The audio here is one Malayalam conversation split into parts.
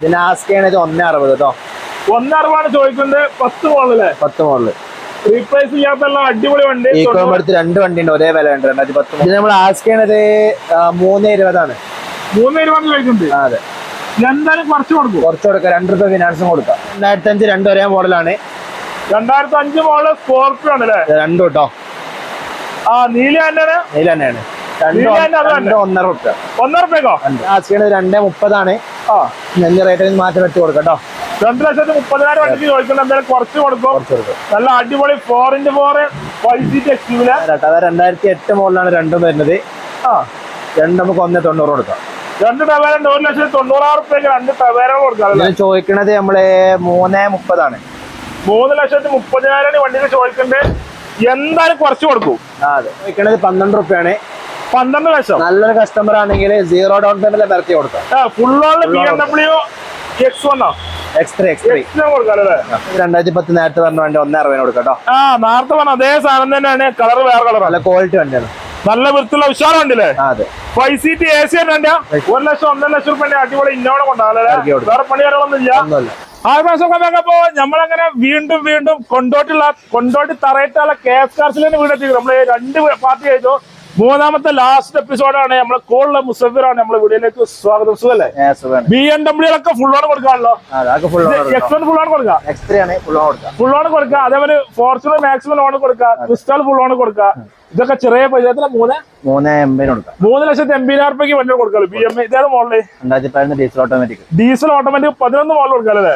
ഒന്നേ അറുപത് കേട്ടോ ഒന്നറുപാട് ചോദിക്കുന്നത്. പത്ത് മോളിലെ പത്ത് മോഡൽ റീപ്ലേസ് ചെയ്യാത്ത അടിപൊളി വണ്ടി. ഈ കോമ്പടുത്ത് രണ്ട് വണ്ടി ഉണ്ട് ഒരേ വില ഉണ്ട്. രണ്ടായിരത്തി പത്ത് ഇത് നമ്മൾ ആസ്ക് ചെയ്യണത് ആ, മൂന്ന് ഇരുപതാണ്. മൂന്ന് രൂപ ചോദിക്കുന്നുണ്ട് അതെ. എന്തായാലും കുറച്ച് കൊടുക്കും. കുറച്ച് കൊടുക്കാം. രണ്ട് രൂപ ഫിനാൻസും കൊടുക്കാം. രണ്ടായിരത്തി അഞ്ച് രണ്ട് ഒരേ മോഡലാണ്. രണ്ടായിരത്തി അഞ്ച് മോഡൽ സ്കോർപ്പിയോ ആണ് അല്ലേ? ഇത് രണ്ടും കേട്ടോ ആ നീല തന്നെയാണ്? നീല തന്നെയാണ്. രണ്ട് ഒന്നര റുപ്യ. ഒന്നര റുപ്യക്കോ? രണ്ടേ മുപ്പതാണ്. ആ. നെല്ല് റേറ്റ് മാറ്റം വെച്ച് കൊടുക്കാം കേട്ടോ. രണ്ട് ലക്ഷത്തി മുപ്പതിനായിരം വണ്ടിക്ക് ചോദിക്കുന്നത് എന്തായാലും കുറച്ച് കൊടുക്കും. നല്ല അടിപൊളി four into four five seat എക്സ്യൂവിൽ കേട്ടോ. അത് രണ്ടായിരത്തി എട്ട് മോഡലാണ് രണ്ടും വരുന്നത്. ആ. രണ്ട് നമുക്ക് ഒന്നേ തൊണ്ണൂറ് കൊടുക്കാം. രണ്ട് ടവേര ഒരു ലക്ഷത്തി തൊണ്ണൂറായിരം റുപ്യക്ക് രണ്ട് ടവേര കൊടുക്കാം ഞാൻ ചോദിക്കുന്നത് ചോദിക്കണത് നമ്മൾ മൂന്ന് മുപ്പതാണ്. മൂന്ന് ലക്ഷത്തി മുപ്പതിനായിരം വണ്ടിക്ക് ചോദിക്കുന്നത് എന്തായാലും കുറച്ച് കൊടുക്കും. ആ അതെ. ചോദിക്കണത് പന്ത്രണ്ട് റുപ്യാണ് പന്ത്രണ്ട് ലക്ഷം. നല്ലൊരു കസ്റ്റമർ ആണെങ്കിൽ സീറോ ഡൗൺ പേയ്മെന്റ് ഇറക്കി കൊടുക്കാം. Full on B M W X വണ്ണോ രണ്ടായിരത്തി പത്ത് നേരത്തെ പറഞ്ഞ വണ്ടി ഒന്നേ അറുപതിന് ആ നേരത്തെ പറഞ്ഞ അതേ സാധനം തന്നെയാണ്. കളർ വേറെ കളർ നല്ല ക്വാളിറ്റി വണ്ടിയാണ്. നല്ല വൃത്തിയുള്ള ഉഷാറ് വണ്ടില്ലേ ഫൈവ് സീറ്റ് എ സി തന്നെ ഒരു ലക്ഷം ഒന്നര ലക്ഷം റുപ്യ അടിപൊളി ഇന്നോടെ ഇറക്കി കൊണ്ടാണല്ലേ വേറെ പണി കാര്യങ്ങളൊന്നും ഇല്ല നമ്മളങ്ങനെ വീണ്ടും വീണ്ടും കൊണ്ടോട്ടുള്ള കൊണ്ടോട്ടി തറയിട്ടുള്ള കെ എസ് കാർസിലെ വീടെത്തി നമ്മൾ രണ്ട് പാർട്ടി ചെയ്തു. മൂന്നാമത്തെ ലാസ്റ്റ് എപ്പിസോഡാണ് നമ്മളെ കോളിലെ മുസഫിറാണ് നമ്മളെ വീഡിയോയിലേക്ക് സ്വാഗതം. സുഖല്ലേ? ബി എം ഡബ്ല്യൂലൊക്കെ ഫുൾ ഓൺ കൊടുക്കാണല്ലോ എക്സ് വൺ ഫുൾ ഓൺ കൊടുക്കാം. ഫുൾ ഓൺ കൊടുക്കുക അതേപോലെ ഫോർച്യൂണർ മാക്സിമം ലോൺ കൊടുക്കാം. ക്രിസ്റ്റൽ ഫുൾ ഓൺ കൊടുക്കുക ഇതൊക്കെ ചെറിയ പൈസ എത്ര മൂന്ന് മൂന്ന് എംബിന് കൊടുക്കാം. മൂന്ന് ലക്ഷത്തി എൺപതിനായിരം രൂപയ്ക്ക് വണ്ടി കൊടുക്കാം ബി എം ഇതാണ് model? Diesel automatic diesel automatic പതിനൊന്ന് മോഡൽ കൊടുക്കാമല്ലേ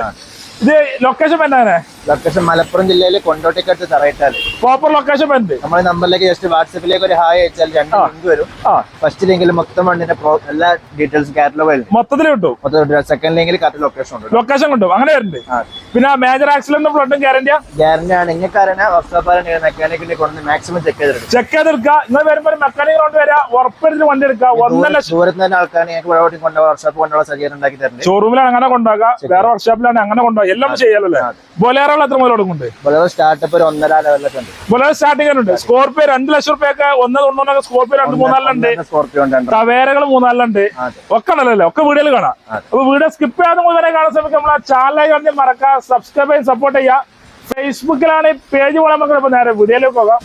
ഇത് ലൊക്കേഷൻ പെണ്ണാണ് ലൊക്കേഷൻ മലപ്പുറം ജില്ലയിൽ കൊണ്ടോട്ടിക്കടുത്ത് തറയിട്ടാൽ പ്രോപ്പർ ലൊക്കേഷൻ പെണ്ണ് നമ്മുടെ നമ്പറിലേക്ക് ജസ്റ്റ് വാട്സപ്പിലേക്ക് ഒരു ഹായ് അയച്ചാൽ രണ്ട് ലിങ്ക് വരും. ആ. ഫസ്റ്റ് ലിങ്കിൽ മൊത്തം വണ്ടിന്റെ എല്ലാ ഡീറ്റെയിൽസ് കാറ്റലോഗ് ആയിരുന്നു മൊത്തത്തിൽ കിട്ടും. മൊത്തം സെക്കൻഡ് ലിങ്കിൽ കറക്റ്റ് ലൊക്കേഷൻ ഉണ്ട് ലൊക്കേഷൻ കിട്ടും അങ്ങനെ വരുന്നുണ്ട് ആ. പിന്നെ മേജർ ആക്സിഡന്റ് ഫ്ലഡും ഗ്യാരണ്ടിയാ ഗ്യാരണ്ടി ആണ്. നിങ്ങൾക്ക് അറിയാം വർഷാപ്പാരൻ മെക്കാനിക്കിനെ കൊണ്ട് മാക്സിമം ചെക്ക് ചെയ്തെടുക്കും ചെക്ക് ചെയ്തെടുക്കുക. നിങ്ങൾ വരുമ്പോൾ മെക്കാനിക് കൊണ്ട് വരാ. ഉറപ്പിച്ച് വണ്ടി എടുക്കുക. ഒന്നര ദൂരത്തിന് ദൂരത്ത് തന്നെ ആൾക്കാർ ഞങ്ങൾക്ക് കൊണ്ടുപോകാൻ വർഷാപ്പ് കൊണ്ടുള്ള സജ്ജീകരണം ഉണ്ടാക്കി തരുന്നത് ഷോറൂമിലാണ് അങ്ങനെ കൊണ്ടാക്കുക വേറെ വർക്ക്ഷോപ്പിലാണ് അങ്ങനെ കൊണ്ടുപോകുക. എല്ലാം ചെയ്യാലല്ലേ? ബൊലേറോ എത്ര മുതൽ കൊടുക്കുന്നുണ്ട് ബൊലേറോ സ്റ്റാർട്ടപ്പ് ഒരു ഒന്നര ലെവലൊക്കെ ഉണ്ട് ബൊലേറോ സ്റ്റാർട്ടിംഗ് ഉണ്ട് സ്കോർപ്പിയോ രണ്ട് ലക്ഷം റുപ്യൊക്കെ ഒന്ന് തൊണ്ണൂറൊക്കെ സ്കോർപ്പിയോ രണ്ട് മൂന്നാലുണ്ട് സ്കോർപിയോ ടവേരകൾ മൂന്നാലുണ്ട്. ഒക്കെ ഉണ്ടല്ലോ ഒക്കെ വീടുകൾ കാണാം. അപ്പൊ വീഡിയോ സ്കിപ്പ് ചെയ്യാതെ മുതലേ കാണാൻ ശ്രമിക്കുക. ആ ചാനലായി കണ്ട് മറക്കാം സബ്സ്ക്രൈബ് ചെയ്ത് സപ്പോർട്ട് ചെയ്യുക. ഫേസ്ബുക്കിലാണ് പേജ് പോലെ നമുക്ക് ഇപ്പൊ നേരെ വീഡിയോയിലേക്ക് പോകാം.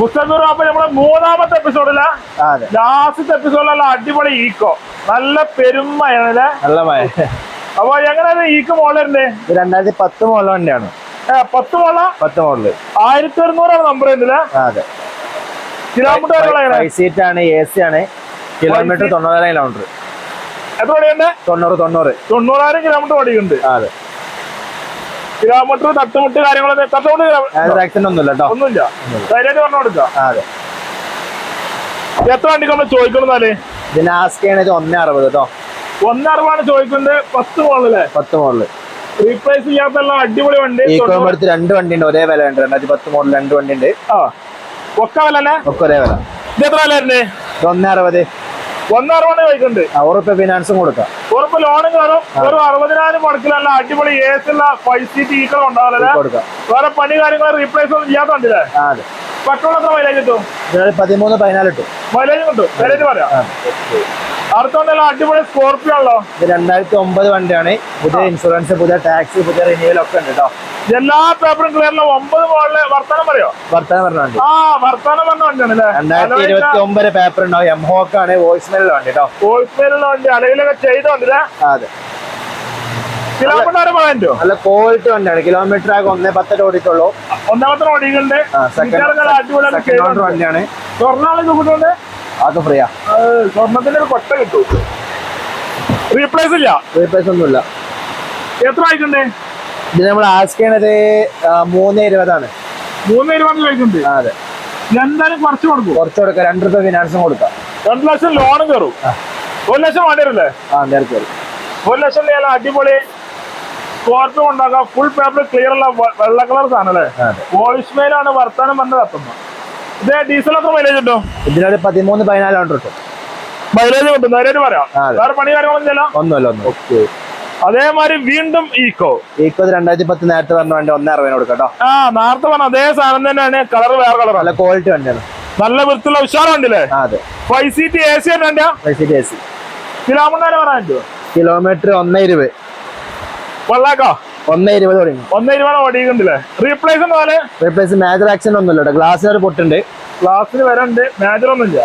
മുസ്തൂർ അപ്പൊ നമ്മളെ മൂന്നാമത്തെ എപ്പിസോഡിലാ ലാസ്റ്റ് ലാസ്റ്റത്തെ എപ്പിസോഡിലുള്ള അടിപൊളി ഈക്കോ നല്ല പെരുമയാണ് അല്ലേ? നല്ല മഴ. അപ്പൊ എങ്ങനെയാണ് ഈക്ക് മോളുണ്ട് രണ്ടായിരത്തി പത്ത് മോള വണ്ടിയാണ്. പത്ത് മോള പത്ത് മോഡൽ. ആയിരത്തി ഒരുന്നൂറാണ് നമ്പർ ഉണ്ടല്ലേ അതെ. കിലോമീറ്റർ സീറ്റ് ആണ് എ സി ആണ്. കിലോമീറ്റർ തൊണ്ണൂറായിരം കിലോമീറ്റർ എത്ര ഓടിയുണ്ട് തൊണ്ണൂറ് തൊണ്ണൂറ്. തൊണ്ണൂറായിരം കിലോമീറ്റർ ഓടിയുണ്ട് അതെ. കിലോമീറ്റർ തട്ടുമുട്ട് കാര്യങ്ങളൊക്കെ തട്ടുമുട്ട് ആക്സിഡന്റ് ഒന്നുമില്ല കേട്ടോ. ഒന്നുമില്ല. ധൈര്യമായിട്ട് പറഞ്ഞു കൊടുക്കാം അതെ. എത്ര വണ്ടിക്ക് നമ്മൾ ചോദിക്കണമെന്നാൽ ഇതിന് ആസ്ക് ചെയ്യണത് ഒന്നേ അറുപത് കേട്ടോ ഒന്നറുപാണ് ചോദിക്കുന്നത്. പത്ത് മോളിലെ. പത്ത് മോളിൽ. റീപ്ലേസ് ചെയ്യാത്ത അടിപൊളി വണ്ടി. ഈ കോമ്പടുത്ത് രണ്ട് വണ്ടി ഉണ്ട് ഒരേ വില ഉണ്ട് രണ്ടായിരത്തി പത്ത് മോഡൽ രണ്ട് വണ്ടി ഉണ്ട് ആ. ഒക്കെ വില ഒക്കെ ഒരേ വില. ഇത് എത്ര വില ഇത് ഒന്നേ അറുപത് ഒന്നറുപത് ചോദിക്കുന്നുണ്ട് ഉറപ്പ് ഫിനാൻസും കൊടുക്കാം. ഉറപ്പ് ലോണും കയറും. ഒരു അറുപതിനായിരം മുടക്കിലല്ല അടിപൊളി ഏസുള്ള ഫൈവ് സീറ്റ് ഈക്കളും ഉണ്ടാവില്ല വേറെ പണി കാര്യങ്ങൾ റീപ്ലേസ് ഒന്നും ചെയ്യാത്തുണ്ടല്ലേ ആ അതെ. പെട്രോൾ എത്ര മൈലേജ് കിട്ടും? പതിമൂന്ന് പതിനാല് കിട്ടും. മൈലേജ് കിട്ടും. മൈലേജ് പറയാം. അടുത്തോണ്ടല്ല അടിപൊളി സ്കോർപ്പിയോ ആണല്ലോ. ഇത് രണ്ടായിരത്തി ഒമ്പത് വണ്ടിയാണ്. പുതിയ ഇൻഷുറൻസ് പുതിയ ടാക്സി പുതിയ റിന്യൂവൽ ഒക്കെ ഉണ്ട് കേട്ടോ എല്ലാ പേപ്പറും ക്ലിയറിലും ഒമ്പത് മോളിൽ വർത്താനം പറയോ? വർത്താനം പറഞ്ഞ വണ്ടി. ആ വർത്താനം പറഞ്ഞ വണ്ടിയാണ് രണ്ടായിരത്തി ഇരുപത്തി ഒമ്പത് പേപ്പർ ഉണ്ടാവും. എം ഹോക്ക് ആണ് വോയിസ് മെയിലുള്ള വണ്ടി കേട്ടോ ഹോൾസെയിലുള്ള വണ്ടി അലവിലൊക്കെ ചെയ്തോണ്ടില്ലേ? ആ, അതെ. നല്ല ക്വാളിറ്റി വണ്ടിയാണ്. കിലോമീറ്റർ ആകെ ഒന്നേ പത്തൊക്കെ ഓടിയിട്ടുള്ളൂ. ഒന്നാമത്തെ ഓടിക്കുന്നുണ്ട് സെക്കൻഡ് വണ്ടിയാണ്. സ്വർണാളെ അത് ഫ്രീയാ സ്വർണത്തിന്റെ ഒരു കൊട്ട കിട്ടും. റീപ്ലേസ് ഇല്ല. റീപ്ലേസ് ഒന്നുമില്ല. എത്ര ആയിട്ടുണ്ട്? ഇത് നമ്മൾ ആസ്ക് ചെയ്യണത് മൂന്ന് ഇരുപതാണ്. മൂന്ന് ഇരുപത് ചോദിക്കുന്നുണ്ട് ആ, അതെ. എന്തായാലും കുറച്ച് കൊടുക്കും. കുറച്ച് കൊടുക്കാം. രണ്ട് രൂപ ഫിനാൻസും കൊടുക്കാം. രണ്ട് ലക്ഷം ലോണും കയറും. ഒരു ലക്ഷം വേണ്ടി വരില്ലേ? ആ നേരത്തെ വരും ഒരു ലക്ഷം അടിപൊളി സ്കോർപ്പിയോ ഉണ്ടാക്കുക ഫുൾ പേപ്പർ ക്ലിയർ ഉള്ള വെള്ള കളർ സാധനം അല്ലേ വോയിസ് മെയിലാണ് വർത്താനം പറഞ്ഞത് അപ്പം. ഇത് ഡീസൽ ഒക്കെ മൈലേജ് ഉണ്ടോ? ഇതിനൊരു പതിമൂന്ന് പതിനാലാണ് കിട്ടും. മൈലേജ് കിട്ടും. ധൈര്യമായിട്ട് പറയാം. വേറെ പണി കാര്യങ്ങളൊന്നും ഒന്നുമല്ല ഓക്കെ അതേമാതിരി വീണ്ടും ഈക്കോ ഈക്കോ രണ്ടായിരത്തി പത്ത് നേരത്തെ പറഞ്ഞ വണ്ടി ഒന്നേ അറുപതിന് കൊടുക്കട്ടോ ആ നേരത്തെ പറഞ്ഞ അതേ സാധനം തന്നെയാണ്. കളർ വേറെ കളർ നല്ല ക്വാളിറ്റി വണ്ടിയാണ്. നല്ല വൃത്തിയുള്ള ഉഷാറുണ്ടല്ലേ അതെ. ഫൈവ് സീറ്റ് എ സി തന്നെ ഫൈവ് സി കിലോമീറ്റർ പറയാൻ പറ്റുമോ? കിലോമീറ്റർ ഒന്ന് ഇരുപത്. വെള്ളാക്കോ ഒന്നേ ഇരുപത് തുടങ്ങി. ഒന്നേ ഇരുപത് ഓടിയിട്ടുണ്ടല്ലേ റീപ്ലേസ് പോലെ? റീപ്ലേസ് മേജർ ആക്സിഡന്റ് ഒന്നുമില്ല ഗ്ലാസ്സിന് ഒരു പൊട്ടുണ്ട്. ഗ്ലാസ്സിന് വരണ്ട്. മേജർ ഒന്നുമില്ല.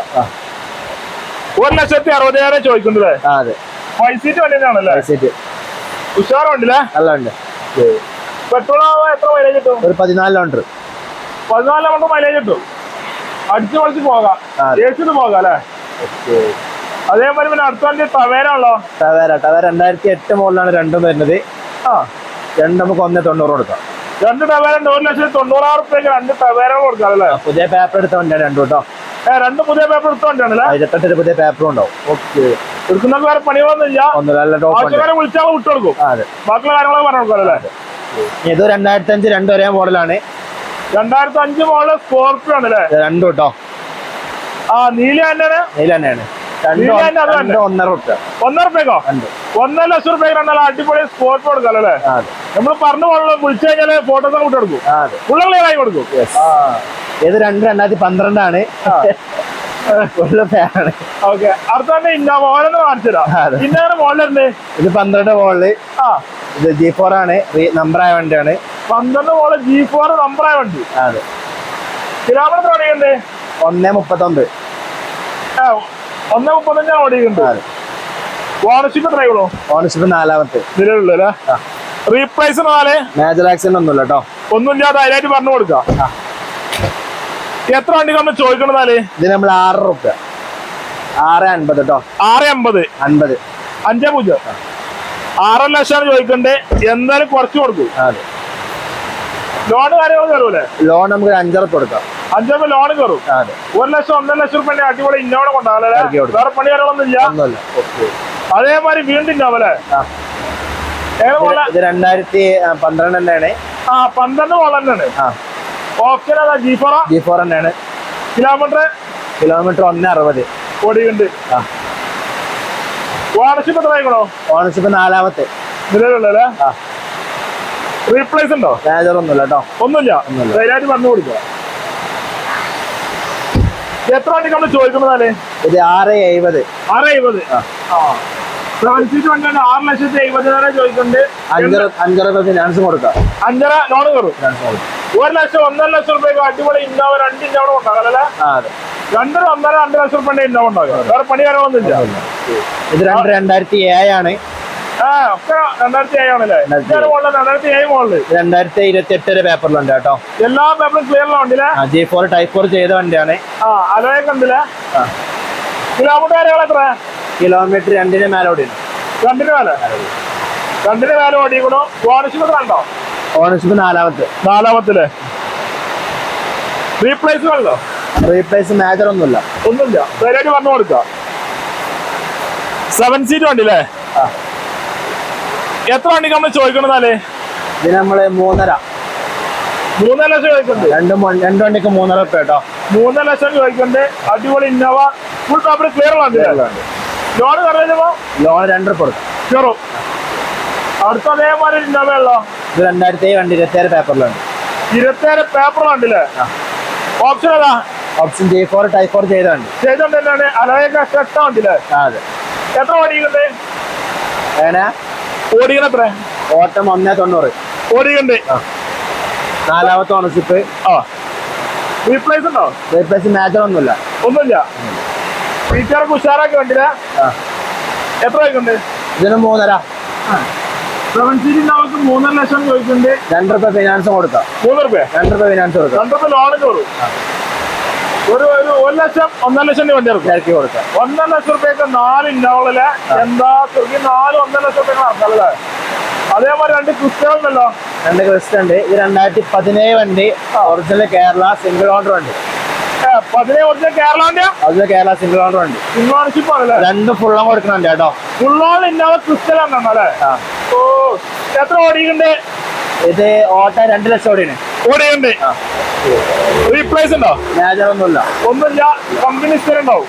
ഒരു ലക്ഷത്തി അറുപതിനായിരം ചോദിക്കുന്നുണ്ടല്ലേ? അതെ. ഫൈവ് സീറ്റ് വണ്ടി ആണല്ലേ സീറ്റ് നല്ല ഉണ്ട് പെട്രോൾ എത്ര മൈലേജ് കിട്ടും? ഒരു പതിനാല് പതിനാല് മൈലേജ് കിട്ടും. അടിച്ചു പൊളിച്ച് പോകാം. ആ. ഏസിന് പോകാം അല്ലേ? അതേപോലെ പിന്നെ അടുത്ത വണ്ടി ടവേര ടവേര രണ്ടായിരത്തി എട്ട് മുകളിലാണ് രണ്ടും വരുന്നത്. ആ രണ്ട് നമുക്ക് ഒന്നേ തൊണ്ണൂറ് കൊടുക്കാം. രണ്ട് ടവേരുണ്ട് ഒരു ലക്ഷത്തി തൊണ്ണൂറായിരം റുപ്യക്ക് രണ്ട് ടവേര കൊടുക്കാം അല്ലേ? പുതിയ പേപ്പർ എടുത്ത വണ്ടിയാണ് രണ്ടു കേട്ടോ ഏ രണ്ട് പുതിയ പേപ്പർ എടുത്ത വണ്ടിയാണല്ലേ ഇരുപത്തെട്ടിന് പുതിയ പേപ്പറും ഉണ്ടാവും. ഓക്കെ. എടുക്കുന്നവർക്ക് വേറെ പണിയൊന്നുമില്ല ഒന്നുമില്ല വിളിച്ചാൽ വിട്ടു കൊടുക്കും അതെ. ബാക്കിയുള്ള കാര്യങ്ങളൊക്കെ പറഞ്ഞു കൊടുക്കാം അല്ലേ? ഇത് രണ്ടായിരത്തി അഞ്ച് രണ്ട് ഒരേ മോഡലാണ്. രണ്ടായിരത്തി അഞ്ച് മോഡൽ സ്കോർപ്പിയോ ആണ് അല്ലേ രണ്ടു കേട്ടോ ആ നീല തന്നെയാണ്. നീല തന്നെയാണ്. ഒന്നര റുപ്യ ഒന്നര റുപ്യക്കോ ഒന്നര ലക്ഷം റുപ്യക്ക് രണ്ടല്ല അടിപൊളി സ്പോട്ട് കൊടുക്കാം അല്ലേ? നമ്മൾ പറഞ്ഞു പോലുള്ള വിളിച്ചു കഴിഞ്ഞാൽ ഫോട്ടോസ് ഔട്ട് കൊടുക്കും ഫുള്ള് ക്ലിയർ ആയി കൊടുക്കും. ഏത് ഇത് രണ്ട് രണ്ടായിരത്തി പന്ത്രണ്ടാണ്. ഇത് പന്ത്രണ്ട് മോളിൽ ആ. ഇത് ജി ഫോർ ആണ്. നമ്പർ ആയ വണ്ടിയാണ്. പന്ത്രണ്ട് മോഡൽ ജി ഫോർ നമ്പറായ വണ്ടി. അതെ. കിലോമീറ്റർ ഒന്നേ മുപ്പത്തൊമ്പത്. ഒന്നേ മുപ്പത്തഞ്ചാണ് അതെ. ഓണർഷിപ്പ് എത്രയുള്ളൂ ഓണർഷിപ്പ് നാലാമത്തെ. നിലവിലുള്ള അല്ലേ. റീപ്ലേസ് നാല് മേജർ ആക്സിഡന്റ് ഒന്നുമില്ല കേട്ടോ പറഞ്ഞു കൊടുക്കാം എത്ര വണ്ടി നമ്മൾ ചോദിക്കണം നാല് ഇത് നമ്മൾ ആറ് റുപ്യ ആറ് അൻപത് കേട്ടോ ആറ് അമ്പത് അൻപത്. അഞ്ചേ പൂജ്യം. ആറ് ലക്ഷമാണ് ചോദിക്കണ്ടേ? എന്തായാലും കുറച്ച് കൊടുക്കും. അതെ. ലോൺ കാര്യങ്ങളൊന്നും കയറൂലേ ലോൺ നമുക്ക് അഞ്ചര കൊടുക്കാം. അഞ്ചാമത് ലോൺ കയറും അതെ. ഒരു ലക്ഷം ഒന്നര ലക്ഷം റുപ്യ അടിപൊളി ഇന്നോടെ കൊണ്ടാവും കൊണ്ടാവല്ലേ വേറെ പണി കാര്യങ്ങളൊന്നും ഇല്ല. അതേമാതിരി വീണ്ടും ഇന്നാവല്ലേ ഇത് രണ്ടായിരത്തി പന്ത്രണ്ട് തന്നെയാണ്. ആ പന്ത്രണ്ട് തന്നെയാണ്. ഓപ്ഷൻ അതാ ജീഫറ ജി ഫോർ തന്നെയാണ്. കിലോമീറ്റർ കിലോമീറ്റർ ഒന്ന് അറുപത് ഓടിയുണ്ട് ഓണർഷിപ്പ് എത്ര ആയിക്കണോ? ഓണർഷിപ്പ് നാലാമത്തെ. നിലവിലുള്ള ആ. റീപ്ലേസ് ഉണ്ടോ? ഒന്നുമില്ല കേട്ടോ. ഒന്നുമില്ല. ധൈര്യമായിട്ട് പറഞ്ഞു കൊടുക്കുക. എത്ര വണ്ടി നമ്മൾ ചോദിക്കുന്നതാൽ ഇത് ആറ് എഴുപത്. ആറ് എഴുപത്. സീറ്റ് വണ്ടിയാണ് ആറ് ലക്ഷത്തി എഴുപതിനായിരം ചോദിക്കുന്നുണ്ട്. അഞ്ചര അഞ്ചര രൂപ കൊടുക്കാം. അഞ്ചര ലോൺ കയറും കൊടുക്കാം. ഒരു ലക്ഷം ഒന്നര ലക്ഷം റുപ്യക്ക് അടിപൊളി ഇന്നോവ രണ്ട് ഇന്നോവ ഉണ്ടാകാം അല്ലേ? രണ്ടര ഒന്നര രണ്ട് ലക്ഷം റുപ്യ ഇന്നോവ ഉണ്ടാകും. വേറെ പണി കാര്യങ്ങളൊന്നും ഇല്ല ഇത് രണ്ട് രണ്ടായിരത്തി ഏഴാണ് രണ്ടായിരത്തി ഏഴ് ഇരുപത്തി എട്ട് പേപ്പറിലുണ്ട് കേട്ടോ. എല്ലാ പേപ്പറും clear G four type four ചെയ്ത വണ്ടിയാണ്. ആ അലോയൊക്കെ ഉണ്ടല്ലേ? ആ. കിലോമീറ്റർ കാര്യങ്ങൾ എത്ര? കിലോമീറ്റർ രണ്ടിന് മേലോടി രണ്ടിന് മേലെ? രണ്ടിന് മേലെ ഓടിക്കണോ ഓണർഷിപ്പ് എത്ര ഉണ്ടോ? ഓണർഷിപ്പ് നാലാമത്തെ. നാലാമത്തിൽ. റീപ്ലേസ്മെന്റോ റീപ്ലേസ് മേജർ ഒന്നുമില്ല. ഒന്നുമില്ല. ധൈര്യമായിട്ട് പറഞ്ഞു കൊടുക്കാം സെവൻ സീറ്റ് വണ്ടില്ലേ ആ. എത്ര വണ്ടിക്ക് നമ്മൾ ചോദിക്കണതാലേ ഇതിന് നമ്മൾ മൂന്നര. മൂന്നര ലക്ഷം ചോദിക്കുന്നുണ്ട് രണ്ട് രണ്ടു രണ്ട് വണ്ടിക്ക് മൂന്നര ഉറുപ്പ കേട്ടോ. മൂന്നര ലക്ഷം ചോദിക്കുന്നുണ്ട് അടിപൊളി ഇന്നോവ. ഫുൾ പേപ്പർ ക്ലിയർ ആണ് ലോൺ കറിയുമ്പോ ലോൺ രണ്ടര കൊടുക്കും. കയറും അടുത്ത അതേപോലെ ഇന്നോവ ഉള്ളോ? ഇത് രണ്ടായിരത്തി ഏഴ് വണ്ടി. ഇരുപത്തി ഏഴ് പേപ്പറിലുണ്ട് പേപ്പർ കണ്ടില്ലേ ഓപ്ഷൻ ഏതാ? Option J four type four ചെയ്തോണ്ട് ചെയ്തോണ്ട് തന്നെയാണ്. കണ്ടില്ലേ ആ അതെ. എത്ര ഓടിക്കുന്നുണ്ട് എങ്ങനെ എത്ര ഓട്ടം ഒന്നേ തൊണ്ണൂറ്. ഓടിക്കുന്നുണ്ട് ആ. നാലാമത്തെ ഓണർഷിപ്പ് ആ. റീപ്ലേസ് ഉണ്ടോ? റീപ്ലേസ് മേജർ ഒന്നുമില്ല. ഒന്നുമില്ല. ഫീച്ചറൊക്കെ ഉഷാറാക്കി വേണ്ടില്ല എത്ര ചോദിക്കുന്നുണ്ട് ഇതിന് മൂന്നര. സെവൻ സീറ്റിന്റെ നമുക്ക് മൂന്നര ലക്ഷം ചോദിക്കുന്നുണ്ട്. രണ്ടു റുപ്യ ഫിനാൻസ് കൊടുക്കാം. മൂന്ന് റുപ്യ? രണ്ടു റുപ്യ ഫിനാൻസ് കൊടുക്കാം. രണ്ടു ലോൺ കയറും ഒരു ഒരു ഒരു ലക്ഷം ഒന്നര ലക്ഷം രൂപ വണ്ടി ഇറക്കും കൊടുക്കാം. ഒന്നര ലക്ഷം റുപ്യക്ക് നാല് ഇന്നോളല്ലേ എന്താ ഈ നാല് ഒന്നര ലക്ഷം റുപ്യ നടക്കാല്ലേ അതേപോലെ രണ്ട് ക്രിസ്ത്യനുണ്ടല്ലോ രണ്ട് ക്രിസ്റ്റ് ഉണ്ട്. ഇത് രണ്ടായിരത്തി പതിനേഴ് വണ്ടി. ഒറിജിനൽ കേരള സിംഗിൾ ഓണർ വണ്ടി. പതിനേഴ് കുറച്ച് കേരളാന്റെ ഒറിജിനൽ കേരള സിംഗിൾ ഓണർ വണ്ടി. ഇൻവാൺഷിപ്പ് ആണല്ലേ രണ്ട് ഫുള്ളും കൊടുക്കണുണ്ട് കേട്ടോ. ഫുള്ളോൾ ഇന്നോവ ക്രിസ്റ്റൽ അല്ലേ? ഓ എത്ര ഓടിയുണ്ട് ഇത് ഓട്ട രണ്ട് ലക്ഷം ഓടിയാണ് ഓടിയുണ്ട് റീപ്ലേസ് ഉണ്ടോ? മേജർ ഒന്നുമില്ല. കമ്പനി സ്ഥിരം ഉണ്ടാവും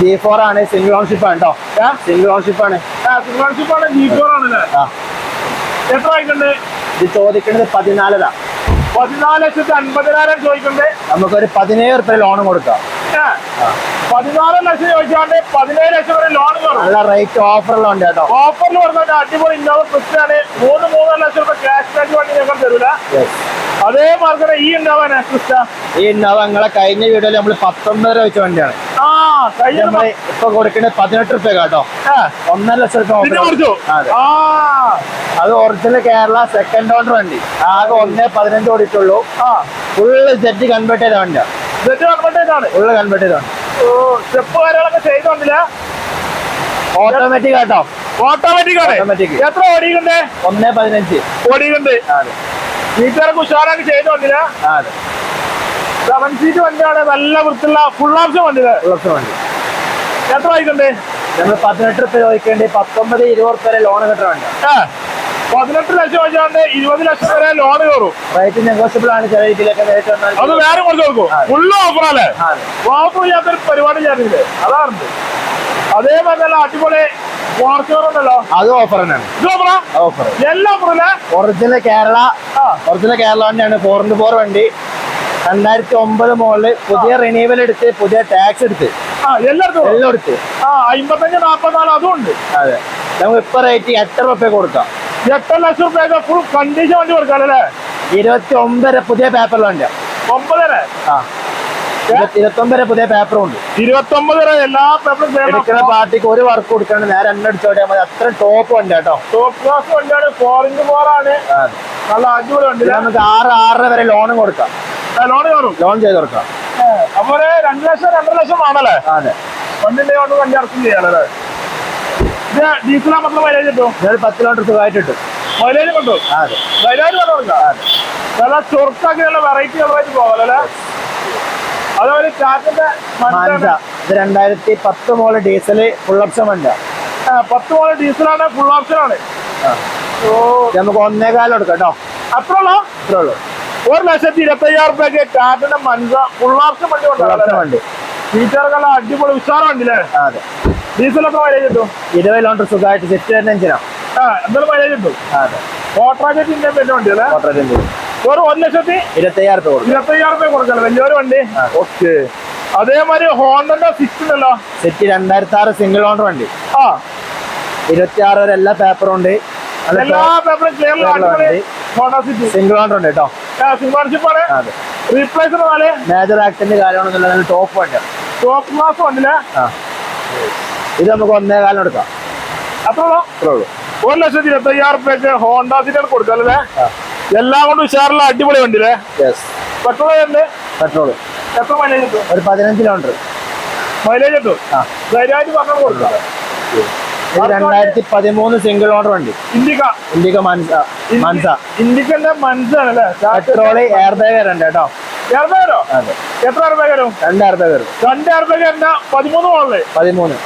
ജി ഫോർ ആണ് സിംഗിൾ ഓൺഷിപ്പ് ആണ് കേട്ടോ സിംഗിൾ ഓൺഷിപ്പ് ആണ്. ആണ് ജി ഫോർ ആണല്ലേ? എത്ര ആയിട്ടുണ്ട്? ഇത് ചോദിക്കുന്നത് പതിനാലര പതിനാല് ലക്ഷത്തി അൻപതിനായിരം ചോദിക്കണ്ടേ. നമുക്കൊരു പതിനേഴ് റുപ്യ ലോൺ കൊടുക്കാം. പതിനാല് ലക്ഷം ചോദിച്ചാണ്ട് പതിനേഴ് ലക്ഷം വരെ ലോൺ നല്ല റേറ്റ് ഓഫറിലും ഉണ്ട് കേട്ടോ ഓഫറിൽ പറഞ്ഞാൽ അടിപൊളി ഇന്നോവ ക്രിസ്റ്റാണ് മൂന്ന് മൂന്നര ലക്ഷം രൂപ ക്യാഷ് ബാക്ക് വണ്ടി ഞങ്ങൾ തരൂല. അതേ മാർക്കറ്റ് ഈ ഉണ്ടാവാനാ ക്രിസ്റ്റ ഈ ഇന്നോവ നിങ്ങളെ കഴിഞ്ഞ വീഡിയോയിൽ നമ്മൾ പത്തൊമ്പത് രൂപ വെച്ച വണ്ടിയാണ്. ഇപ്പൊ കൊടുക്കുന്നത് പതിനെട്ട് റുപ്യ കേട്ടോ. ഒന്നര ലക്ഷം റുപ്യ ഓഫർ അതെ. ഒറിജിനൽ കേരള സെക്കൻഡ് ഓർഡർ വണ്ടി. ആകെ ഒന്നേ പതിനഞ്ച് ഓടിയിട്ടുള്ളൂ. ഫുള്ള് ജെറ്റ് കൺവേർട്ട് ചെയ്ത വണ്ടിയാണ് ജെറ്റ് കൺവേർട്ട് ചെയ്താണ്. ഫുള്ള് കൺവേർട്ട് ചെയ്ത വണ്ടി. ഓ സ്റ്റെപ്പ് കാര്യങ്ങളൊക്കെ ചെയ്തോണ്ടില്ല ഓട്ടോമാറ്റിക് ആട്ടോ. ഓട്ടോമാറ്റിക് ആണ്. എത്ര ഓടിക്കണ്ടേ ഒന്നേ പതിനഞ്ച്. ഓടിക്കണ്ട് അതെ. വീട്ടുകാർക്ക് ഉഷാറാക്കി ചെയ്തോണ്ടില്ല? അതെ. സെവൻ സീറ്റ് വണ്ടിയാണ് നല്ല വൃത്തിയുള്ള ഫുൾ ഓപ്ഷൻ വണ്ടി ഫുൾ ഓപ്ഷൻ വണ്ടി. എത്ര വായിക്കണ്ടേ നമ്മൾ പതിനെട്ട് റുപ്യ ചോദിക്കേണ്ടി പത്തൊമ്പത് ഇരുപത് വരെ ലോൺ കിട്ടാൻ വേണ്ട പതിനെട്ട് ലക്ഷം വെച്ചാണ്ട് ഇരുപത് ലക്ഷം വരെ ലോൺ കയറും. റേറ്റ് നെഗോഷ്യബിൾ ആണ് ചില രീതിയിലൊക്കെ അത് വേറെ കുറച്ച് കൊടുക്കും. ഫുള്ള് ഓഫർ അല്ലേ? ഓഫർ ചെയ്യാത്തൊരു പരിപാടി ചേർന്നില്ലേ അതാണ് അതേപോലെ അടിപൊളി ഫോർച്യൂണർ ഉണ്ടല്ലോ അത് ഓഫർ തന്നെയാണ്. ഓഫർ എല്ലാ ഓഫറല്ലേ ഒറിജിനൽ കേരള ഒറിജിനൽ കേരള വണ്ടിയാണ് ഫോർ ഇന്റു ഫോർ വണ്ടി. രണ്ടായിരത്തി ഒമ്പത് മുകളിൽ പുതിയ റിനീവൽ എടുത്ത് പുതിയ ടാക്സ് എടുത്ത്. എല്ലായിടത്തും. എല്ലാം എടുത്ത് ആ അമ്പത്തഞ്ച് നാപ്പത്തിനാല് അതും ഉണ്ട്. അതെ. നമുക്ക് ഇപ്പൊ റേറ്റ് എട്ട് റുപ്യ കൊടുക്കാം. എട്ട് ലക്ഷം രൂപ ഫുൾ കണ്ടീഷൻ വണ്ടി കൊടുക്കാം അല്ലേ ഇരുപത്തി ഒമ്പത് പുതിയ പേപ്പറിൽ വണ്ടിയാണ് ഒമ്പതര? ആ. ഇരുപത്തി ഒമ്പത് പുതിയ പേപ്പറും ഉണ്ട്. വരെ എല്ലാ പേപ്പറും എടുക്കുന്ന പാർട്ടിക്ക് ഒരു വർക്ക് കൊടുക്കാണ്ട് നേരെ എണ്ണ അടിച്ചോട്ടിയാൽ മതി. അത്ര ടോപ്പ് വണ്ടി കേട്ടോ ടോപ്പ് ക്ലാസ് വണ്ടിയാണ്. ഫോർ ഇന്റു ഫോർ ആണ്. നല്ല അടിപൊളി വണ്ടി. നമുക്ക് ആറ് ആറര വരെ ലോണും കൊടുക്കാം. ലോൺ കയറും. ലോൺ ചെയ്ത് കൊടുക്കാം. അപ്പൊ രണ്ടു ലക്ഷം രണ്ടര ലക്ഷം ആണല്ലേ അതെ. വണ്ടിന്റെ കൊണ്ട് വണ്ടി ഇറക്കും ചെയ്യാനല്ലേ ഇത് ഡീസലാ മൈലേജ് കിട്ടും. പത്ത് കിലോമീറ്റർ സുഖമായിട്ട് കിട്ടും. മൈലേജ് കിട്ടും. മൈലേജ് ധൈര്യമായിട്ട് നല്ല അതേപോലെ ഇത് രണ്ടായിരത്തി പത്ത് മോൾ ഡീസൽ ഫുൾ ഓപ്ഷൻ മണ്ട. പത്ത് പോലെ ഡീസലാണ് ഫുൾ ഓപ്ഷൻ ആണ്. ഓ. ഒന്നേ നമുക്ക് ഒന്നേകാലം കൊടുക്കാം കേട്ടോ. അത്ര ഉള്ളോ? അത്രേ ഉള്ളൂ. ഒരു ലക്ഷത്തി ഇരുപത്തി അയ്യായിരം റുപ്യക്ക് ടാറ്റിന്റെ മൻസ ഫുൾ ഓപ്ഷൻ വണ്ടി കൊണ്ടാണ് വണ്ടി. ഫീച്ചറൊക്കെ അടിപൊളി ഉഷാറുണ്ടല്ലേ അതെ. ഡീസൽ എത്ര മൈലേജ് കിട്ടും? ഇരുപത് കിലോമീറ്റർ സുഖമായിട്ട് സെറ്റ് വരുന്ന എഞ്ചിനാണ് ആ. എന്തായാലും മൈലേജ് കിട്ടും. അതെ. ഓട്ടോജറ്റിന്റെ പിന്നെ വണ്ടി അല്ലേ ഓട്ടോറിന്റെ ഒരു ഒരു ലക്ഷത്തി ഇരുപത്തയ്യായിരം രൂപ കൊടുക്കും. ഇരുപത്തി അയ്യായിരം റുപ്യ വലിയൊരു വണ്ടി. ഓക്കെ. അതേമാതിരി ഹോണ്ടന്റെ സിക്സ് ഉണ്ടല്ലോ. സെറ്റ് രണ്ടായിരത്തി ആറ് സിംഗിൾ ഓണർ വണ്ടി. ആ. ഇരുപത്തി ആറ് വരെ എല്ലാ പേപ്പറും ഉണ്ട്. എല്ലാ പേപ്പറും ക്ലിയർ സിംഗിൾ ഓണർ ഉണ്ട് കേട്ടോ. സിംഗാർഷിപ്പ് ആണ്. അതെ. റീപ്ലേസ് നാല് മേജർ ആക്സിഡന്റ് കാര്യങ്ങളൊന്നും ടോപ്പ് വണ്ടിയാണ് ടോപ്പ് ക്ലാസ് ഇത് നമുക്ക് ഒന്നേകാലം എടുക്കാം അത്ര ഉള്ളോ. ഒരു ലക്ഷത്തി ഇരുപത്തി അയ്യായിരം ഹോണ്ടാസിന്റെ ഹോണ്ട സിറ്റി കൊടുക്കല്ലേ ആ. എല്ലാം കൊണ്ടും ഉഷാറുള്ള അടിപൊളി വണ്ടി അല്ലേ പെട്രോൾ ഉണ്ട് പെട്രോൾ എത്ര മൈലേജ് കിട്ടും ഒരു പതിനഞ്ച് കിലോമീറ്റർ മൈലേജ് കിട്ടും ധൈര്യമായിട്ട് പറഞ്ഞു കൊടുക്കാം. രണ്ടായിരത്തി പതിമൂന്ന് സിംഗിൾ ഓണർ വണ്ടി. ഇൻഡിക്ക ഇന്ത്യക്ക മൻസ മൻസ. ഇൻഡിക്കന്റെ മനസ്സാണല്ലേ പെട്രോൾ എയർ ബാഗ് കേട്ടോ. അതെ. എത്ര എയർബാഗ് രണ്ട് എയർ ബാഗ് വരും. രണ്ട് എയർബാഗ് എന്നാ പതിമൂന്ന് മോളിൽ പതിമൂന്ന്.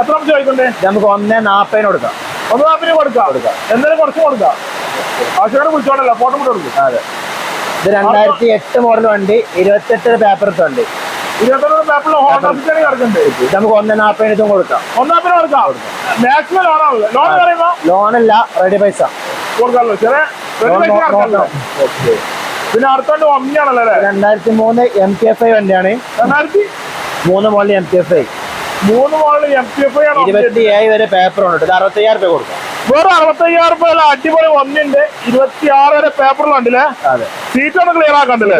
എത്ര ചോദിക്കണ്ടേ നമുക്ക് ഒന്നേ നാപ്പതിന് കൊടുക്കാം. ഒന്ന് നാപ്പതിന് കൊടുക്കാം. കൊടുക്കാം. എന്തായാലും കുറച്ച് കൊടുക്കാം. ആശുപത്രി വിളിച്ചോണ്ടല്ലോ ഫോട്ടോ കൊടുക്കും. അതെ. ഇത് രണ്ടായിരത്തി എട്ട് മോഡൽ വണ്ടി ഇരുപത്തെട്ട് പേപ്പർ വണ്ടി. ഇരുപത്തൊന്ന് പേപ്പറിൽ ഹോണ്ട സിറ്റി കിടക്കുന്നുണ്ട്. ഇത് നമുക്ക് ഒന്ന് നാപ്പതിന് ഇതും കൊടുക്കാം. കൊടുക്കാം. മാക്സിമം ലോണാണല്ലോ ലോൺ പറയുമ്പോ ലോണല്ല റെഡി പൈസ. കൊടുക്കാമല്ലോ ചെറിയ. ഓക്കെ പിന്നെ അടുത്തോണ്ട് ഒമ്നിയാണല്ലോ അല്ലേ? രണ്ടായിരത്തി മൂന്ന് എം ടി എഫ് ഐ വണ്ടിയാണ്. രണ്ടായിരത്തി മൂന്ന് model M T F I മൂന്ന് മോളിൽ എം പി എഫ് ആണ് ഇരുപത്തി ഏഴ് വരെ പേപ്പർ ഉണ്ട്. അറുപത്തി അറുപത്തയ്യായിരം രൂപ കൊടുക്കാം. വേറെ അറുപത്തയ്യായിരം രൂപ അടിപൊളി വന്നിണ്ട്. ഇരുപത്തി ആറ് വരെ പേപ്പറിലുണ്ടല്ലേ സീറ്റ് ഒന്ന് ക്ലിയർ ആക്കണ്ടല്ലേ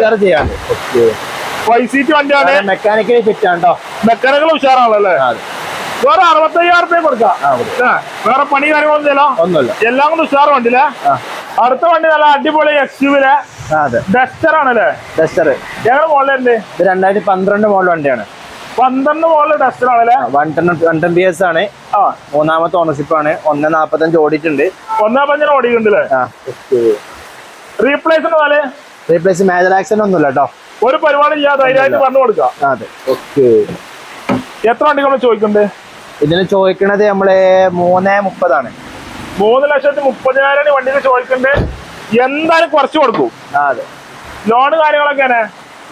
സീറ്റ് വണ്ടിയാണ്. മെക്കാനിക്കലി ഫിറ്റ് ആണ് മെക്കാനിക്കൽ ഉഷാറാണല്ലേ വേറെ അറുപത്തയ്യായിരം രൂപയും കൊടുക്കാം. വേറെ പണി കാര്യങ്ങളൊന്നും ചെയ്യലോ ഒന്നുമില്ല. എല്ലാം കൊണ്ട് ഉഷാറ് വണ്ടിയില്ലേ? അടുത്ത വണ്ടി നല്ല അടിപൊളി എസ് യുവിലെ ആ, അതെ. ഡസ്റ്റർ ആണല്ലേ? ഡസ്റ്റർ ഞങ്ങൾ മോളിലുണ്ട് ഇത് രണ്ടായിരത്തി പന്ത്രണ്ട് മോഡൽ വണ്ടിയാണ്. പന്ത്രണ്ട് മോളിൽ ഡസ്റ്റർ ആണല്ലേ one ten one ten B S ആണ്. ആ. മൂന്നാമത്തെ ഓണർഷിപ്പ് ആണ്. ഒന്ന് നാപ്പത്തഞ്ച് ഓടിയിട്ടുണ്ട്. ഒന്നാം പഞ്ചിന് ഓടിക്കുന്നുണ്ടല്ലേ ആ. റീപ്ലേസിന് പോലെ റീപ്ലേസ് മേജർ ആക്സിഡന്റ് ഒന്നുമില്ല കേട്ടോ ഒരു പരിപാടി ഇല്ലാതെ ധൈര്യമായിട്ട് പറഞ്ഞു കൊടുക്കാം. അതെ. ഓക്കെ എത്ര വണ്ടികൾ ചോദിക്കുന്നുണ്ട് ഇതിന് ചോദിക്കണത് നമ്മൾ മൂന്ന് മുപ്പതാണ്. മൂന്ന് ലക്ഷത്തി മുപ്പതിനായിരം വണ്ടികൾ ചോദിക്കുന്നുണ്ട് എന്തായാലും കുറച്ച് കൊടുക്കും. അതെ. ലോണ് കാര്യങ്ങളൊക്കെയാണ്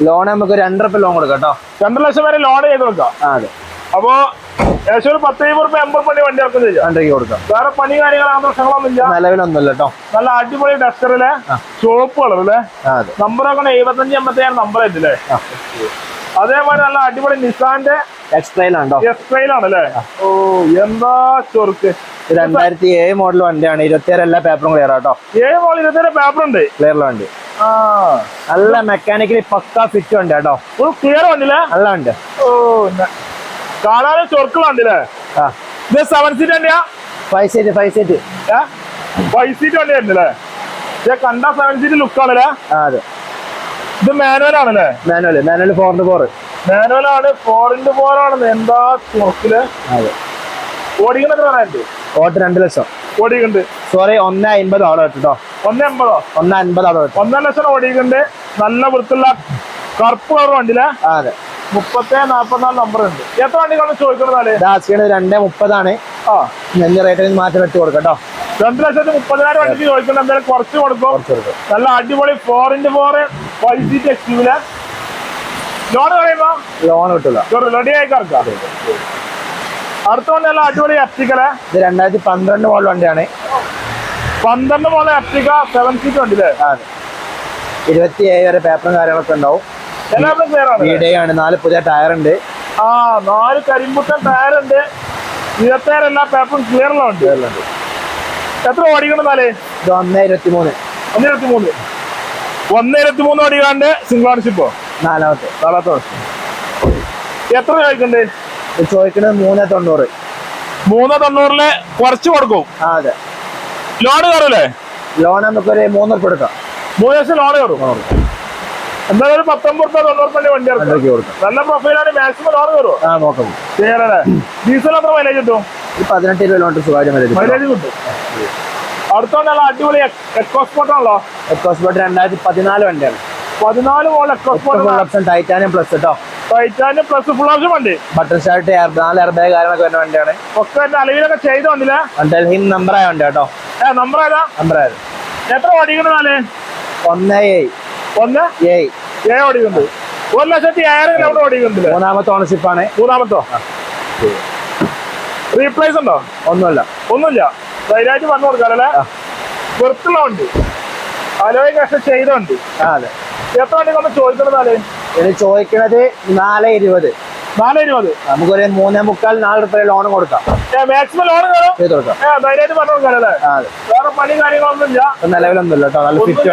ലോൺ നമുക്ക് രണ്ടര ലോൺ കൊടുക്കാം കേട്ടോ. രണ്ടര ലക്ഷം വരെ ലോൺ ചെയ്ത് കൊടുക്കാം. അതെ. അപ്പോ ഏകദേശം ഒരു പത്ത് രൂപ എൺപത് പണി വണ്ടി ഇറക്കും രണ്ടരയ്ക്ക് കൊടുക്കാം. വേറെ പണി അങ്ങനത്തെ പ്രശ്നങ്ങളൊന്നും ഇല്ല നിലവിലൊന്നുമില്ല കേട്ടോ. നല്ല അടിപൊളി ഡസ്റ്ററിലെ ചുവപ്പ് അതെ. നമ്പറൊക്കെ എഴുപത്തഞ്ച് എൺപത്തി ആറ് നമ്പർ ആയിട്ടില്ലേ അതേപോലെ നല്ല അടിപൊളി നിസാന്റെ ആണ് അല്ലേ? ഓ എന്താ ചൊറുക്ക്. രണ്ടായിരത്തി ഏഴ് മോഡൽ വണ്ടിയാണ്. ഇരുപത്തിയേഴ് എല്ലാ പേപ്പറും ക്ലിയർ ആട്ടോ ഏഴ് മോഡൽ ഇരുപത്തിയേഴ് പേപ്പർ ഉണ്ട്. ക്ലിയറുള്ള വണ്ടി. ആ നല്ല മെക്കാനിക്കലി പക്ക ഫിറ്റ് ഉണ്ട് കേട്ടോ. ഫുൾ ക്ലിയർ വണ്ടില്ലേ നല്ല ഉണ്ട്. ഓ ചൊറുക്കുകളുണ്ടല്ലേ ആ. ഇത് സെവൻ സീറ്റ് വണ്ടിയാ? Five seat five seat five seat വണ്ടി ആയിരുന്നല്ലേ? ഇത് കണ്ട സെവൻ സീറ്റ് ലുക്ക് ആണല്ലേ? ആ അതെ. ഇത് മാനുവൽ ആണല്ലേ? Manual manual four into four manual ആണ് ഫോർ ഇൻഡ് ഫോർ ആണ്. എന്താ ചൊറുക്കിൽ? അതെ. ഓടിക്കുന്നത് ഓട്ട് രണ്ട് ലക്ഷം. ഓടിക്കുന്നുണ്ട്. സോറി ഒന്ന് അമ്പത് ഓർഡർ കേട്ടോ. ഒന്ന് എൺപതോ ഒന്ന് അമ്പതോ ഒന്നര ലക്ഷം ഓടിയിട്ടുണ്ട്. നല്ല വൃത്തിയുള്ള കറുപ്പ് കളർ വണ്ടിയിലെ. അതെ. മുപ്പത്തി നാപ്പത്തിനാല് നമ്പർ ഉണ്ട്. എത്ര വണ്ടികളാണ് ചോദിക്കുന്നത് രണ്ടേ രണ്ട് മുപ്പതാണ്. ആ. റേറ്റിന് റേറ്റിൽ മാറ്റം കൊടുക്കട്ടോ രണ്ടു ലക്ഷത്തി മുപ്പതിനായിരം വണ്ടിക്ക് ചോദിക്കുന്നത് എന്തായാലും കുറച്ച് കൊടുക്കും. നല്ല അടിപൊളി four into four five seat എക്സ്യൂവിൽ loan കഴിയുമ്പോ ലോൺ കിട്ടില്ല റെഡി ആയി കറക്കാം അടുത്ത വണ്ടി നല്ല അടിപൊളി എപ്റ്റിക്കൽ ഇത് രണ്ടായിരത്തി പന്ത്രണ്ട് മോഡൽ വണ്ടിയാണ്. പന്ത്രണ്ട് പോലെ എപ്റ്റിക്ക സെവൻ സീറ്റ് ഉണ്ട് ഇരുപത്തി ഏഴ് വരെ പേപ്പറും കാര്യങ്ങളൊക്കെ ഉണ്ടാവും. വീഡിയോ ആണ്. നാല് പുതിയ ടയർ ഉണ്ട്. ആ നാല് കരിമ്പുട്ടൻ ടയർ ഉണ്ട്. ഇരുപത്തേഴ് എല്ലാ പേപ്പറും ക്ലിയർ ഉള്ള വണ്ടി. എത്ര ഓടിക്കണം നാല് ഇത് ഒന്ന് ഇരുപത്തി മൂന്ന് ഒന്ന് ഇരുപത്തി മൂന്ന് ഒന്ന് ഇരുപത്തി മൂന്ന് ഓടിക്കാണ്ട് സിംഗിൾ ഓണർഷിപ്പോ നാലാമത്തെ. നാലാമത്തെ വർഷം. എത്ര ചോദിക്കണ്ട്? ചോദിക്കണത് ചോദിക്കുന്നത് മൂന്ന് തൊണ്ണൂറ്. മൂന്ന് തൊണ്ണൂറിൽ കുറച്ച് കൊടുക്കും. ആ അതെ. ലോൺ കയറൂലേ? ലോൺ നമുക്കൊരു മൂന്ന് ഉറുപ്പ് എടുക്കാം മൂന്ന് ലക്ഷം ലോൺ കയറും. എന്തായാലും ഒരു പത്തൊമ്പത് റുപ്യ തൊണ്ണൂറ് വണ്ടി ഇറക്കും കൊടുക്കാം. നല്ല പ്രൊഫൈലാണ് മാക്സിമം ലോൺ കയറും. ആ നോക്കാം. ചെയ്യാനല്ലേ ഡീസൽ എത്ര മൈലേജ് കിട്ടും? പതിനെട്ട് ഇരുപത് കിലോമീറ്റർ സുഖമായിട്ട് മൈലേജ് മൈലേജ് കിട്ടും. അടുത്തോണ്ടുള്ള അടിപൊളി എക്കോസ്പോർട്ടാണല്ലോ എക്കോസ്പോർട്ട് രണ്ടായിരത്തി പതിനാല് വണ്ടിയാണ്. പതിനാല് എക്കോസ്പോർട്ട് ടൈറ്റാനിയം പ്ലസ് കേട്ടോ ടൈറ്റാനിയം പ്ലസ് ഫുൾ ഓപ്ഷൻ വണ്ടി. ബട്ടർ ഷർട്ട് നാല് എയർ ബാഗ് കാര്യങ്ങളൊക്കെ വരുന്ന വണ്ടിയാണ്. ഒക്കെ എന്റെ അലവിലൊക്കെ ചെയ്ത് വന്നില്ല. ഡൽഹി നമ്പർ ആയ വണ്ടി കേട്ടോ. ഏ നമ്പർ ഏതാ? നമ്പർ ആയത് എത്ര ഓടിക്കണതാൽ ഒന്ന് ഏയ്. ഒന്ന്? ഓടിക്കുന്നു ഏ ഓടിക്കുന്നുണ്ട് ഒരു ലക്ഷത്തി ഏഴര കിലോമീറ്റർ ഓടിക്കുന്നുണ്ട് മൂന്നാമത്തെ ഓണർഷിപ്പ് ആണ്. മൂന്നാമത്തോ? റീപ്ലേസ് ഉണ്ടോ? ഒന്നുമില്ല. ഒന്നുമില്ല. ധൈര്യമായിട്ട് പറഞ്ഞു കൊടുക്കാറല്ലേ വെറുത്തുള്ള വണ്ടി. അലോയ് കഷ്ട ചെയ്ത വണ്ടി. ആ അതെ. എത്ര വണ്ടി ഇത് ചോദിക്കണത് നാല് ഇരുപത്. നാല് ഇരുപത്. നമുക്കൊരു മൂന്നേ മുക്കാൽ നാല് റുപ്യ ലോൺ കൊടുക്കാം. മാക്സിമം ലോൺ ചെയ്ത് കൊടുക്കാം. ധൈര്യമായിട്ട് പറഞ്ഞു കൊടുക്കാറല്ലേ ആ അതെ. വേറെ പണി കാര്യങ്ങളൊന്നും ഇല്ല. ഇപ്പൊ നിലവിലൊന്നുമില്ല കേട്ടോ. നല്ല ഫിറ്റ്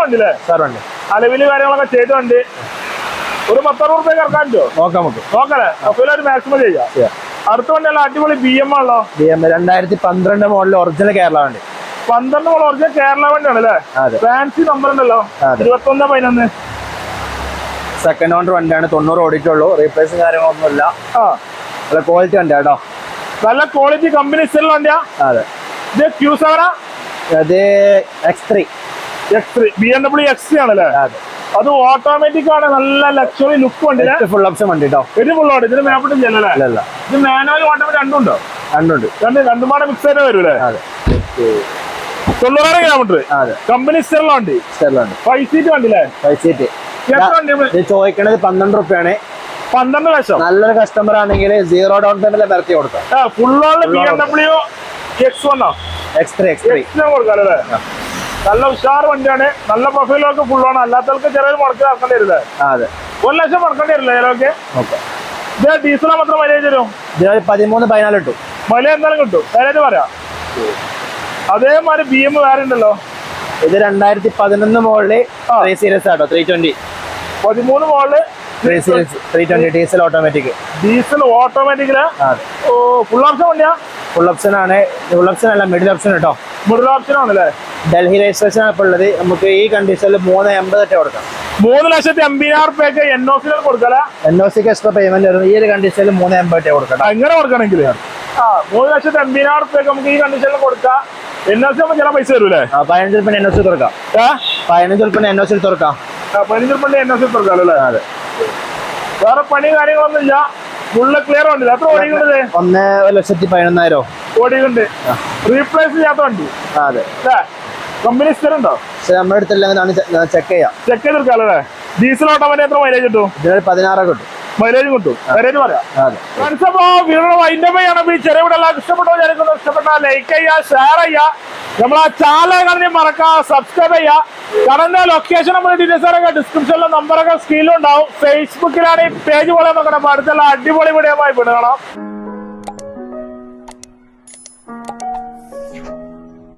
വണ്ടി വണ്ടി അലവിൽ കാര്യങ്ങളൊക്കെ ചെയ്തുണ്ട് ഒരു പത്തറുപത് റുപ്യ ഇറക്കാൻ പറ്റുമോ? നോക്കാം നമുക്ക്. അപ്പൊ ഒരു മാക്സിമം ചെയ്യാം. അടുത്ത വണ്ടി അടിപൊളി ബി എം ആണല്ലോ. ബി എം രണ്ടായിരത്തി പന്ത്രണ്ട് മോഡൽ ഒറിജിനൽ കേരള വണ്ടി. പന്ത്രണ്ട് മോൾ ഒറിജിനൽ കേരള വണ്ടിയാണ് അല്ലേ? ഫാൻസി നമ്പർ ഉണ്ടല്ലോ. ഇരുപത്തി ഒന്ന് പതിനൊന്ന്. സെക്കൻഡ് ഓണർ വണ്ടിയാണ്. തൊണ്ണൂറ് ഓടിയിട്ടുള്ളൂ. റീപ്ലേസും കാര്യങ്ങളൊന്നുമില്ല. നല്ല ക്വാളിറ്റി വണ്ടി കേട്ടോ നല്ല ക്വാളിറ്റി കമ്പനി വണ്ടിയാ. അതെ. ഇത് ക്യൂ സെവനാ അത് X three X three B M W X C ആണല്ലേ? അത്. ഓട്ടോമാറ്റിക് ആണ്. നല്ല ലക്ഷറി ലുക്ക് ഉണ്ട് ഫുൾ ഓപ്ഷൻ വണ്ടി കേട്ടോ ഫുൾ ഓട്ടോ ഇതിന് മേപ്പിട്ടും ചെല്ലല്ലേ ഇത് മാനുവൽ ഓട്ടോമാറ്റിക് രണ്ടുണ്ടോ രണ്ടുണ്ട് രണ്ട് രണ്ടും പാടെ മിക്സ് ആയിട്ട് വരൂലേ അതെ. തൊണ്ണൂറായിരം കിലോമീറ്റർ കമ്പനി ഇസ്റ്റലുള്ള വണ്ടി. ഫൈവ് സീറ്റ് വണ്ടില്ലേ ഫൈവ് സീറ്റ് വണ്ടി ചോദിക്കണത് പന്ത്രണ്ട് റുപ്യാണ്. പന്ത്രണ്ട് ലക്ഷം. നല്ലൊരു കസ്റ്റമർ ആണെങ്കിൽ സീറോ ഡൗൺ പേയ്മെന്റ് നിരത്തി കൊടുക്കാം. ഫുള്ളോൾ ബി എം ഡബ്ല്യു എക്സ് വണ്ണോ എക്സ് ത്രീ എക്സ് ത്രീ എക്സിനെ കൊടുക്കാല്ലേ നല്ല ഉഷാർ വണ്ടിയാണ്. നല്ല പ്രൊഫൈലൊക്കെ ഫുൾ ആണ് അല്ലാത്തവർക്ക് ചെറിയൊരു മുടക്ക് ഇറക്കേണ്ടി വരില്ലേ? അതെ. ഒരു ലക്ഷം മുടക്കേണ്ടി വരില്ലേ ഇതിലൊക്കെ ഓക്കെ. ഇത് ഡീസൽ മാത്രം മൈലേജ് തരും പതിമൂന്ന് പതിനാല് കിട്ടും. മൈലേജ് എന്തായാലും കിട്ടും. മൈലേജ് പറയാം. അതേമാതിരി ബി എം വേറെ ഉണ്ടല്ലോ. ഇത് രണ്ടായിരത്തി പതിനൊന്ന് മോളിൽ. Three series auto three twenty പതിമൂന്ന് മോളിൽ three series three twenty diesel automatic diesel ഓട്ടോമാറ്റിക്കിൽ ഓ ഫുൾ ഓപ്ഷൻ വണ്ടിയാ? ഫുൾ ഓപ്ഷൻ ആണ്. ഫുൾ ഓപ്ഷൻ അല്ല മിഡിൽ ഓപ്ഷൻ കേട്ടോ മിഡിൽ ഓപ്ഷൻ ആണല്ലേ? ഡൽഹി രജിസ്ട്രേഷൻ ആണ് ഇപ്പോൾ ഉള്ളത്. നമുക്ക് ഈ കണ്ടീഷനിൽ മൂന്ന് എൺപത് ഒറ്റ കൊടുക്കാം. മൂന്ന് ലക്ഷത്തി അമ്പതിനായിരം രൂപയ്ക്ക് എൻ ഒ സിയിൽ കൊടുക്കല? എൻ ഒ സിക്ക് എക്സ്ട്രാ പേയ്മെന്റ് വരും. ഈ ഒരു കണ്ടീഷനിൽ മൂന്ന് എൺപത് കൊടുക്കണം. എങ്ങനെ കൊടുക്കണമെങ്കിൽ ആ മൂന്ന് ലക്ഷത്തി അമ്പതിനായിരം രൂപയ്ക്ക് നമുക്ക് ഈ കണ്ടീഷനിൽ കൊടുക്കാം. എൻ ഒ സി ആകുമ്പോൾ ചില പൈസ തരൂലേ ആ, പതിനഞ്ച് ഉൾപ്പണി എൻ ഒ സി തുറക്കാം. ഏ? പതിനഞ്ച് ഉൾപ്പണി എൻ ഒ സി തുറക്കാം. പതിനഞ്ച് റുപ്യ എൻ ഒ സി കൊടുക്കാം അല്ലേ? അതെ. വേറെ പണി കാര്യങ്ങളൊന്നും ഇല്ല. ഫുള്ള് ക്ലിയർ ഉണ്ട് എത്ര ഒന്ന് ലക്ഷത്തി പതിനൊന്നായിരോ? റീപ്ലേസ് ചെയ്യാത്ത വണ്ടി. അതെ. കമ്പനി ഉണ്ടോ നമ്മുടെ ചെക്ക് ചെയ്യാം. ചെക്ക് അല്ലേ? ഡീസൽ ഓട്ടോമാറ്റിക് എത്ര മൈലേജ് കിട്ടും? ഇതിനൊരു പതിനാറ് കിട്ടും. മൈലേജും കിട്ടും. മൈലേജ് പറയാം. അപ്പോ വീണ്ടും വൈൻഡ് ചെയ്യണം. ഈ ചെറിയ ഇഷ്ടപ്പെട്ടോ വിചാരിക്കുന്നു. ഇഷ്ടപ്പെട്ട ലൈക്ക് ചെയ്യുക ഷെയർ ചെയ്യുക. നമ്മളെ ചാനൽ കാണി മറക്കുക സബ്സ്ക്രൈബ് ചെയ്യുക. കടന്ന ലൊക്കേഷൻ നമ്മൾ ഡീറ്റെയിൽസ് ഒക്കെ ഡിസ്ക്രിപ്ഷനിലെ നമ്പറൊക്കെ സ്ക്രീനിലുണ്ടാവും ഫേസ്ബുക്കിലാണ് ഈ പേജ് പോലെ നോക്കണം അടുത്തുള്ള അടിപൊളി വീഡിയോ ആയി വീട് കാണാം.